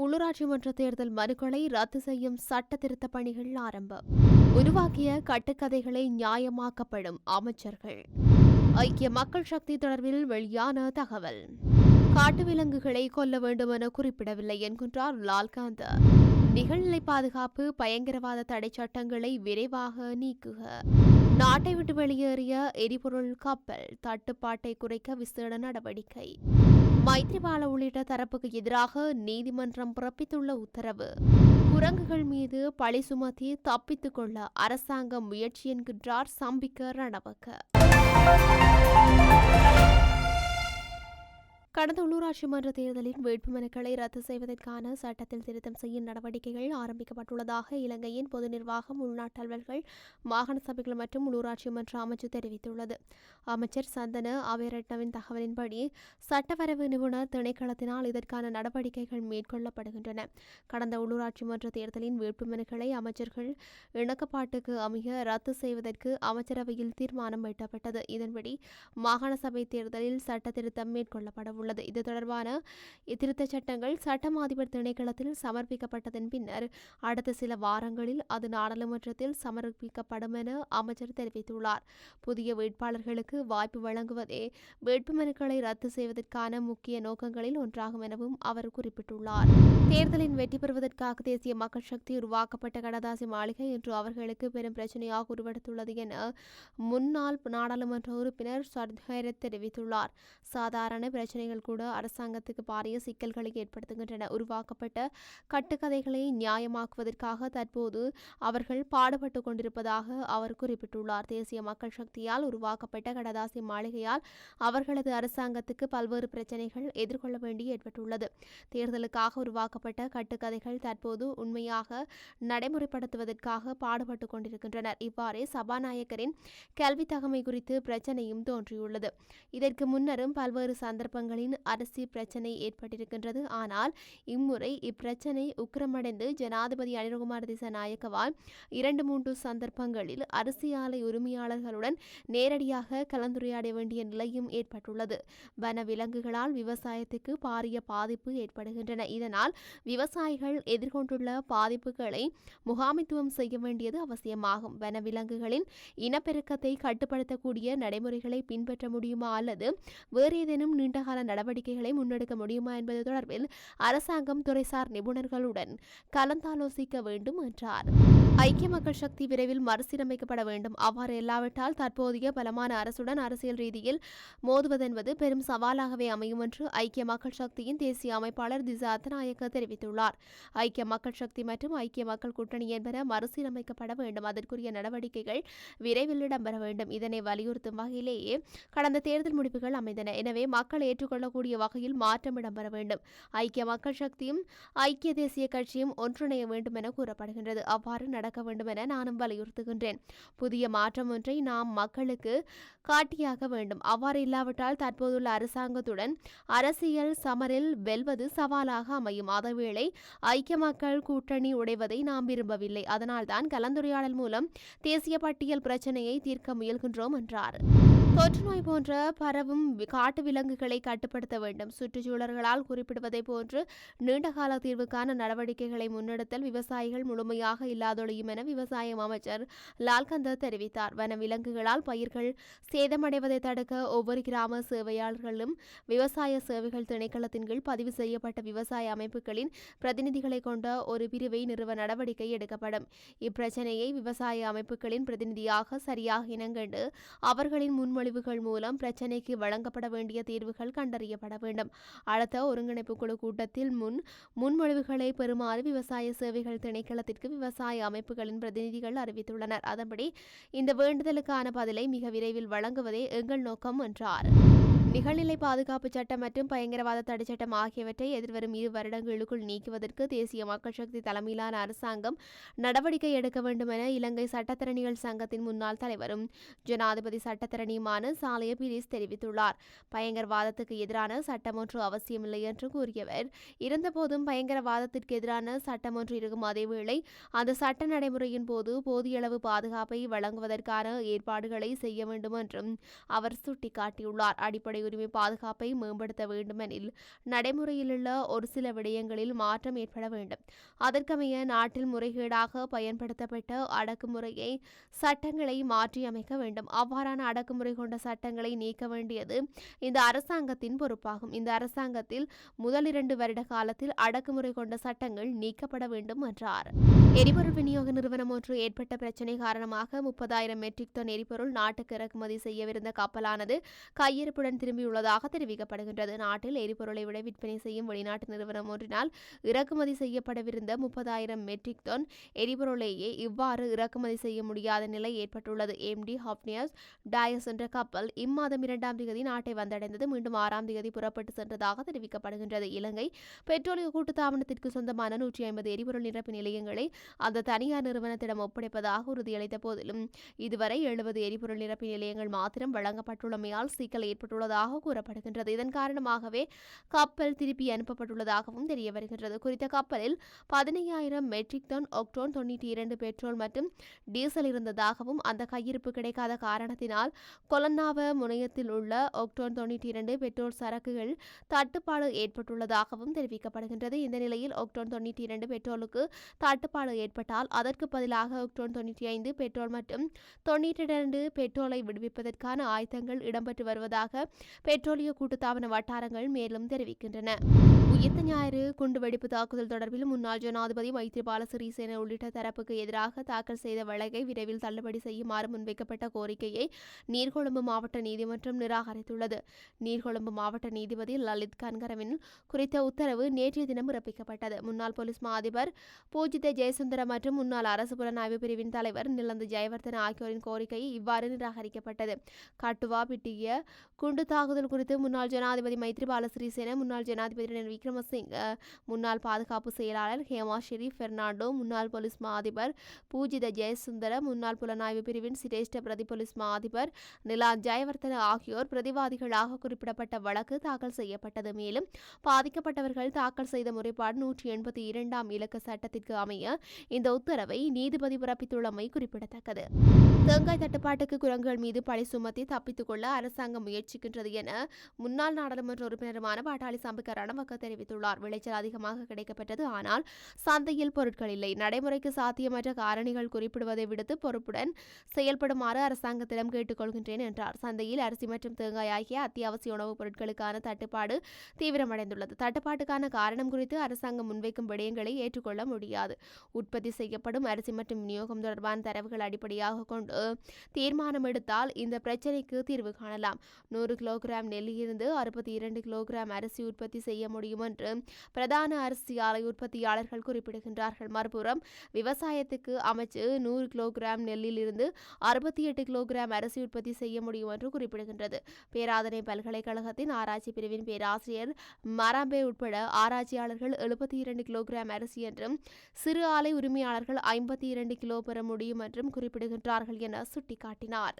உள்ளூராட்சி மன்ற தேர்தல் மனுக்களை ரத்து செய்யும் சட்ட திருத்த பணிகள் ஆரம்பம். உருவாக்கிய கட்டுக்கதைகளை நியாயமாக்கப்படும் அமைச்சர்கள். ஐக்கிய மக்கள் சக்தி தொடர்பில் வெளியான தகவல். காட்டு விலங்குகளை கொல்ல வேண்டும் என குறிப்பிடவில்லை என்கின்றார் லால்காந்த. நிகழ்நிலை பாதுகாப்பு பயங்கரவாத தடை சட்டங்களை விரைவாக நீக்குக. நாட்டை விட்டு வெளியேறிய எரிபொருள் கப்பல் தட்டுப்பாட்டை குறைக்க விசேட நடவடிக்கை. மைத்ரிபால உள்ளிட்ட தரப்புக்கு எதிராக நீதிமன்றம் பிறப்பித்துள்ள உத்தரவு. குரங்குகள் மீது பழி சுமத்தி தப்பித்துக் கொள்ள அரசாங்கம் முயற்சி என்கின்றார் சம்பிக்க ரணவக்க. கடந்த உள்ளூராட்சி மன்ற தேர்தலின் வேட்புமனுக்களை ரத்து செய்வதற்கான சட்டத்தில் திருத்தம் செய்யும் நடவடிக்கைகள் ஆரம்பிக்கப்பட்டுள்ளதாக இலங்கையின் பொது நிர்வாகம் உள்நாட்டு அலுவல்கள் மாகாண சபைகள் மற்றும் உள்ளூராட்சி மன்ற அமைச்சு தெரிவித்துள்ளது. அமைச்சர் சந்தன அபயரட்னவின் தகவலின்படி சட்டவரவு நிபுணர் திணைக்களத்தினால் இதற்கான நடவடிக்கைகள் மேற்கொள்ளப்படுகின்றன. கடந்த உள்ளூராட்சி மன்ற தேர்தலின் வேட்புமனுக்களை அமைச்சர்கள் இணக்கப்பாட்டுக்கு அமைய ரத்து செய்வதற்கு அமைச்சரவையில் தீர்மானம் எட்டப்பட்டது. இதன்படி மாகாண சபை தேர்தலில் சட்ட திருத்தம் மேற்கொள்ளப்படவும் உள்ளது. இது தொடர்பான திருத்தச் சட்டங்கள் சட்டம் அதிபர் திணைக்களத்தில் சமர்ப்பிக்கப்பட்டதன் பின்னர் அடுத்த சில வாரங்களில் அது நாடாளுமன்றத்தில் சமர்ப்பிக்கப்படும் என அமைச்சர் தெரிவித்துள்ளார். புதிய வேட்பாளர்களுக்கு வாய்ப்பு வழங்குவதே வேட்புமனுக்களை ரத்து செய்வதற்கான முக்கிய நோக்கங்களில் ஒன்றாகும் எனவும் அவர் குறிப்பிட்டுள்ளார். தேர்தலின் வெற்றி பெறுவதற்காக தேசிய மக்கள் சக்தி உருவாக்கப்பட்ட கடதாசி மாளிகை இன்று அவர்களுக்கு பெரும் பிரச்சனையாக உருவெடுத்துள்ளது என முன்னாள் நாடாளுமன்ற உறுப்பினர் சர்தேரத் தெரிவித்துள்ளார். சாதாரண பிரச்சனைகள் கூட அரசாங்கத்துக்கு பாரிய சிக்கல்களை ஏற்படுத்துகின்றன. உருவாக்கப்பட்ட கட்டுக்கதைகளை நியாயமாக்குவதற்காக தற்போது அவர்கள் பாடுபட்டு கொண்டிருப்பதாக அவர் குறிப்பிட்டுள்ளார். தேசிய மக்கள் சக்தியால் உருவாக்கப்பட்ட கடதாசி மாளிகையால் அவர்களது அரசாங்கத்துக்கு பல்வேறு பிரச்சனைகள் எதிர்கொள்ள வேண்டி ஏற்பட்டுள்ளது. தேர்தலுக்காக உருவாக்கப்பட்ட கட்டுக்கதைகள் தற்போது உண்மையாக நடைமுறைப்படுத்துவதற்காக பாடுபட்டு கொண்டிருக்கின்றனர். இவ்வாறே சபாநாயகரின் கல்வி தகமை குறித்து பிரச்சனையும் தோன்றியுள்ளது. இதற்கு முன்னரும் பல்வேறு சந்தர்ப்பங்களில் சந்தர்ப்பங்களின் அரசு பிரச்சனை ஏற்பட்டிருக்கின்றது. ஆனால் இம்முறை இப்பிரச்சனை உக்கிரமடைந்து ஜனாதிபதி அனிருகுமார் திசநாயக்கவால் இரண்டு மூன்று சந்தர்ப்பங்களில் அரசியலை உரிமையாளர்களுடன் நேரடியாக கலந்துரையாட வேண்டிய நிலையும் ஏற்பட்டுள்ளது. வன விலங்குகளால் விவசாயத்துக்கு பாரிய பாதிப்பு ஏற்படுகின்றன. இதனால் விவசாயிகள் எதிர்கொண்டுள்ள பாதிப்புகளை முகாமித்துவம் செய்ய வேண்டியது அவசியமாகும். வனவிலங்குகளின் இனப்பெருக்கத்தை கட்டுப்படுத்தக்கூடிய நடைமுறைகளை பின்பற்ற முடியுமா அல்லது வேறு ஏதேனும் நீண்டகால நடவடிக்கைகளை முன்னெடுக்க முடியுமா என்பது தொடர்பில் அரசாங்கம் துறைசார் நிபுணர்களுடன் கலந்தாலோசிக்க வேண்டும் என்றார். ஐக்கிய மக்கள் சக்தி விரைவில் மறுசீரமைக்கப்பட வேண்டும். அவ்வாறு இல்லாவிட்டால் தற்போதைய பலமான அரசுடன் அரசியல் ரீதியில் மோதுவதென்பது பெரும் சவாலாகவே அமையும் என்று ஐக்கிய மக்கள் சக்தியின் தேசிய அமைப்பாளர் திசா அத்தநாயக்க தெரிவித்துள்ளார். ஐக்கிய மக்கள் சக்தி மற்றும் ஐக்கிய மக்கள் கூட்டணி என்பன மறுசீரமைக்கப்பட வேண்டும். அதற்குரிய நடவடிக்கைகள் விரைவில் இடம்பெற வேண்டும். இதனை வலியுறுத்தும் வகையிலேயே கடந்த தேர்தல் முடிவுகள் அமைந்தன. எனவே மக்கள் ஏற்றுக்கொள்ள கொள்ளக்கூடிய வகையில் மாற்றம் இடம்பெற வேண்டும். ஐக்கிய மக்கள் சக்தியும் ஐக்கிய தேசிய கட்சியும் ஒன்றிணைய வேண்டும் என கூறப்படுகின்றது. அவ்வாறு நடக்க வேண்டும் என நானும் வலியுறுத்துகின்றேன். புதிய மாற்றம் ஒன்றை நாம் மக்களுக்கு காட்டியாக வேண்டும். அவ்வாறு இல்லாவிட்டால் தற்போதுள்ள அரசாங்கத்துடன் அரசியல் சமரில் வெல்வது சவாலாக அமையும். அதேவேளை ஐக்கிய மக்கள் கூட்டணி உடைவதை நாம் விரும்பவில்லை. அதனால்தான் கலந்துரையாடல் மூலம் தேசிய பட்டியல் பிரச்சினையை தீர்க்க முயல்கின்றோம் என்றார். தொற்றுநோய் போன்ற பரவும் காட்டு விலங்குகளை கட்டுப்படுத்த வேண்டும். சுற்றுச்சூழல்களால் குறிப்பிடுவதை போன்று நீண்டகால தீர்வுக்கான நடவடிக்கைகளை முன்னெடுத்தல் விவசாயிகள் முழுமையாக இல்லாதொழியும் என விவசாய அமைச்சர் லால்கந்த தெரிவித்தார். வன விலங்குகளால் பயிர்கள் சேதமடைவதை தடுக்க ஒவ்வொரு கிராம சேவையாளர்களும் விவசாய சேவைகள் திணைக்களத்தின் கீழ் பதிவு செய்யப்பட்ட விவசாய அமைப்புகளின் பிரதிநிதிகளை கொண்ட ஒரு பிரிவை நிறுவ நடவடிக்கை எடுக்கப்படும். இப்பிரச்சனையை விவசாய அமைப்புகளின் பிரதிநிதியாக சரியாக இனங்கண்டு அவர்களின் முன்மொழிவுகள் மூலம் பிரச்சினைக்கு வழங்கப்பட வேண்டிய தீர்வுகள் கண்டறியப்பட வேண்டும். அடுத்த ஒருங்கிணைப்பு குழு கூட்டத்தில் முன் முன்மொழிவுகளை பெறுமாறு விவசாய சேவைகள் திணைக்களத்திற்கு விவசாய அமைப்புகளின் பிரதிநிதிகள் அறிவித்துள்ளனர். அதன்படி இந்த வேண்டுதலுக்கான பதிலை மிக விரைவில் வழங்குவதே எங்கள் நோக்கம் என்றார். நிகழ்நிலை பாதுகாப்பு சட்டம் மற்றும் பயங்கரவாத தடை சட்டம் ஆகியவற்றை எதிர்வரும் இரு வருடங்களுக்குள் நீக்குவதற்கு தேசிய மக்கள் சக்தி தலைமையிலான அரசாங்கம் நடவடிக்கை எடுக்க வேண்டும் என இலங்கை சட்டத்தரணிகள் சங்கத்தின் முன்னாள் தலைவரும் ஜனாதிபதி சட்டத்தரணியுமான சாலைய பீரிஸ் தெரிவித்துள்ளார். பயங்கரவாதத்துக்கு எதிரான சட்டம் ஒன்று அவசியமில்லை என்று கூறியவர். இருந்தபோதும் பயங்கரவாதத்திற்கு எதிரான சட்டம் ஒன்று இருக்கும் அதேவேளை அந்த சட்ட நடைமுறையின் போது போதிய அளவு பாதுகாப்பை வழங்குவதற்கான ஏற்பாடுகளை செய்ய வேண்டும் என்றும் அவர் சுட்டிக்காட்டியுள்ளார். அடிப்படை உரிமை பாதுகாப்பை மேம்படுத்த வேண்டுமெனில் நடைமுறையிலுள்ள ஒரு சில விடயங்களில் மாற்றம் ஏற்பட வேண்டும். அதற்கமைய நாட்டில் முறைகேடாக பயன்படுத்தப்பட்ட அடக்குமுறையை சட்டங்களை மாற்றியமைக்க வேண்டும். அவ்வாறான அடக்குமுறை கொண்ட சட்டங்களை நீக்க வேண்டியது இந்த அரசாங்கத்தின் பொறுப்பாகும். இந்த அரசாங்கத்தில் முதல் இரண்டு வருட காலத்தில் அடக்குமுறை கொண்ட சட்டங்கள் நீக்கப்பட வேண்டும் என்றார். எரிபொருள் விநியோக நிறுவனம் ஒன்று ஏற்பட்ட பிரச்சினை காரணமாக முப்பதாயிரம் மெட்ரிக் டன் எரிபொருள் நாட்டுக்கு இறக்குமதி செய்யவிருந்த கப்பலானது கையிருப்புடன் திரும்பியுள்ளதாக தெரிவிக்கப்படுகின்றது. நாட்டில் எரிபொருளை விட விற்பனை செய்யும் வெளிநாட்டு நிறுவனம் ஒன்றினால் இறக்குமதி செய்யப்படவிருந்த முப்பதாயிரம் மெட்ரிக் டன் எரிபொருளையே இவ்வாறு இறக்குமதி செய்ய முடியாத நிலை ஏற்பட்டுள்ளது. எம்டி ஹாப்னியஸ் டயஸ் என்ற கப்பல் இம்மாதம் இரண்டாம் தேதி நாட்டை வந்தடைந்தது. மீண்டும் ஆறாம் தேதி புறப்பட்டு சென்றதாக தெரிவிக்கப்படுகின்றது. இலங்கை பெட்ரோலிய கூட்டுத்தாபனத்திற்கு சொந்தமான நூற்றி ஐம்பது எரிபொருள் நிரப்பு நிலையங்களை அந்த தனியார் நிறுவனத்திடம் ஒப்படைப்பதாக உறுதியளித்த போதிலும் இதுவரை எழுபது எரிபொருள் நிரப்பு நிலையங்கள் மாத்திரம் வழங்கப்பட்டுள்ளமையால் சிக்கல் ஏற்பட்டுள்ளதாக கூறப்படுகின்றது. இதன் காரணமாகவே கப்பல் திருப்பி அனுப்பப்பட்டுள்ளதாகவும் தெரிய வருகின்றது குறித்த கப்பலில் பதினையாயிரம் மெட்ரிக் டன் ஒக்டோன் தொண்ணூற்றி இரண்டு பெட்ரோல் மற்றும் டீசல் இருந்ததாகவும் அந்த கையிருப்பு கிடைக்காத காரணத்தினால் கொலன்னாவ முனையத்தில் உள்ள ஒக்டோன் தொண்ணூற்றி இரண்டு பெட்ரோல் சரக்குகள் தட்டுப்பாடு ஏற்பட்டுள்ளதாகவும் தெரிவிக்கப்படுகின்றது. இந்த நிலையில் ஒக்டோன் தொண்ணூற்றி இரண்டு பெட்ரோலுக்கு தட்டுப்பாடு ஏற்பட்டால் அதற்கு பதிலாக ஒக்டோன் தொண்ணூற்றி ஐந்து பெட்ரோல் மற்றும் தொண்ணூற்றி இரண்டு பெட்ரோலை விடுவிப்பதற்கான ஆயத்தங்கள் இடம்பெற்று வருவதாக பெட்ரோலிய கூட்டுத்தாபன வட்டாரங்கள் மேலும் தெரிவிக்கின்றன. உயிர்த்த ஞாயிறு குண்டுவெடிப்பு தாக்குதல் தொடர்பில் முன்னாள் ஜனாதிபதி மைத்ரிபால சிறிசேன உள்ளிட்ட தரப்புக்கு எதிராக தாக்கல் செய்த வழக்கை விரைவில் தள்ளுபடி செய்யுமாறு முன்வைக்கப்பட்ட கோரிக்கையை நீர்கொழும்பு மாவட்ட நீதிமன்றம் நிராகரித்துள்ளது. நீர்கொழும்பு மாவட்ட நீதிபதி லலித் கன்கரவின் குறித்த உத்தரவு நேற்றைய தினம் பிறப்பிக்கப்பட்டது. முன்னாள் போலீஸ் மா அதிபர் பூஜித ஜெயசுந்தர மற்றும் முன்னாள் அரசு புலனாய்வு பிரிவின் தலைவர் நிலந்த ஜெயவர்தன ஆகியோரின் கோரிக்கை இவ்வாறு நிராகரிக்கப்பட்டது. கட்டுவா பிட்டிய குண்டு தாக்குதல் குறித்து முன்னாள் ஜனாதிபதி மைத்ரிபால சிறிசேன முன்னாள் ஜனாதிபதி ரணில் விக்ரமசிங்க முன்னாள் பாதுகாப்பு செயலாளர் ஹேமா ஷெரீப் பெர்னாண்டோ முன்னாள் போலீஸ் மா அதிபர் பூஜித ஜெயசுந்தர முன்னாள் புலனாய்வு பிரிவின் சிரேஷ்ட பிரதி போலீஸ் மா அதிபர் நிலா ஜெயவர்தன ஆகியோர் பிரதிவாதிகளாக குறிப்பிடப்பட்ட வழக்கு தாக்கல் செய்யப்பட்டது. மேலும் பாதிக்கப்பட்டவர்கள் தாக்கல் செய்த முறைப்பாடு நூற்றி எண்பத்தி இரண்டாம் இலக்க சட்டத்திற்கு அமைய இந்த உத்தரவை நீதிபதி பிறப்பித்துள்ளமை குறிப்பிடத்தக்கது. தேங்காய் தட்டுப்பாட்டுக்கு குரங்குகள் மீது பழி சுமத்தி தப்பித்துக் கொள்ள அரசாங்கம் முயற்சிக்கின்றது என முன்னாள் நாடாளுமன்ற உறுப்பினருமான பாட்டாளி சாம்பிக்க ரணவக்க தெரிவித்துள்ளார். விளைச்சல் அதிகமாக கிடைக்கப்பட்டது ஆனால் சந்தையில் பொருட்கள் இல்லை. நடைமுறைக்கு சாத்தியமற்ற காரணிகள் குறிப்பிடுவதை விடுத்து பொறுப்புடன் செயல்படுமாறு அரசாங்கத்திடம் கேட்டுக்கொள்கின்றேன் என்றார். சந்தையில் அரிசி மற்றும் தேங்காய் ஆகிய அத்தியாவசிய உணவுப் பொருட்களுக்கான தட்டுப்பாடு தீவிரமடைந்துள்ளது. தட்டுப்பாட்டுக்கான காரணம் குறித்து அரசாங்கம் முன்வைக்கும் விடயங்களை ஏற்றுக்கொள்ள முடியாது. உற்பத்தி செய்யப்படும் அரிசி மற்றும் விநியோகம் தொடர்பான தரவுகள் அடிப்படையாக கொண்டு தீர்மானம் எடுத்தால் இந்த பிரச்சினைக்கு தீர்வு காணலாம். நூறு கிலோ கிலோகிராம் நெல்லிலிருந்து அறுபத்தி இரண்டு கிலோகிராம் அரிசி உற்பத்தி செய்ய முடியும் என்று பிரதான அரிசி ஆலை உற்பத்தியாளர்கள் குறிப்பிடுகின்றார்கள். மறுபுறம் விவசாயத்துக்கு அமைச்சு நூறு கிலோகிராம் நெல்லிலிருந்து அறுபத்தி எட்டு கிலோகிராம் அரிசி உற்பத்தி செய்ய முடியும் என்று குறிப்பிடுகின்றது. பேராதனை பல்கலைக்கழகத்தின் ஆராய்ச்சி பிரிவின் பேராசிரியர் மராம்பே உட்பட ஆராய்ச்சியாளர்கள் எழுபத்தி இரண்டு கிலோகிராம் அரிசி என்றும் சிறு ஆலை உரிமையாளர்கள் ஐம்பத்தி இரண்டு கிலோ பெற முடியும் என்றும் குறிப்பிடுகின்றார்கள் என சுட்டிக்காட்டினார்.